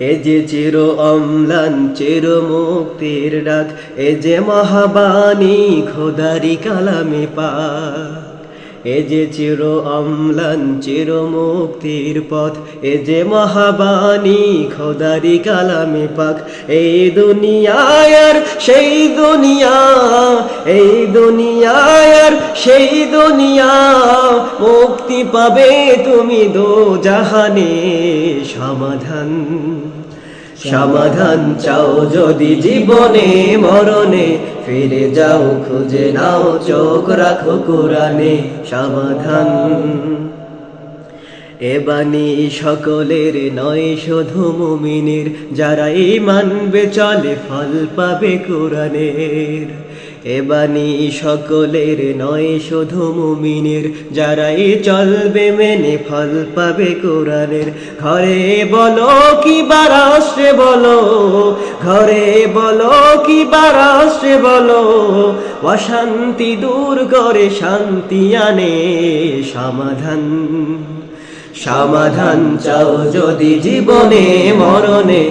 এ যে চির অম্লান, চির মুক্তির ডাক, এ যে মহাবাণী, খোদারি কালামে পা এ যে চির অম্লান, চির মুক্তির পথ, এ যে মহাবাণী, খোদারি কালামে পাক। এই দুনিয়ায় আর সেই দুনিয়া, এই দুনিয়ায় আর সেই দুনিয়া। মুক্তি পাবে তুমি দো জাহানে সমাধান সমাধান চাও যদি জীবনে, মরণে। ফিরে যাও, খুঁজে নাও, চোখ রাখো কোরআনে। সমাধান, এ বাণী সকলের নয়, শুধু মুমিনের। যারাই মানবে, চলে ফল পাবে কোরআনের। এ সকলের নয়, শুধু মুমিনের। যারাই চলবে মেনে ফল পাবে কোরআনের। ঘরে বলো কি বারাসে বলো, ঘরে বলো কি বারাসে বলো। অশান্তি দূর করে শান্তি আনে সমাধান। সমাধান চাও যদি জীবনে মরণে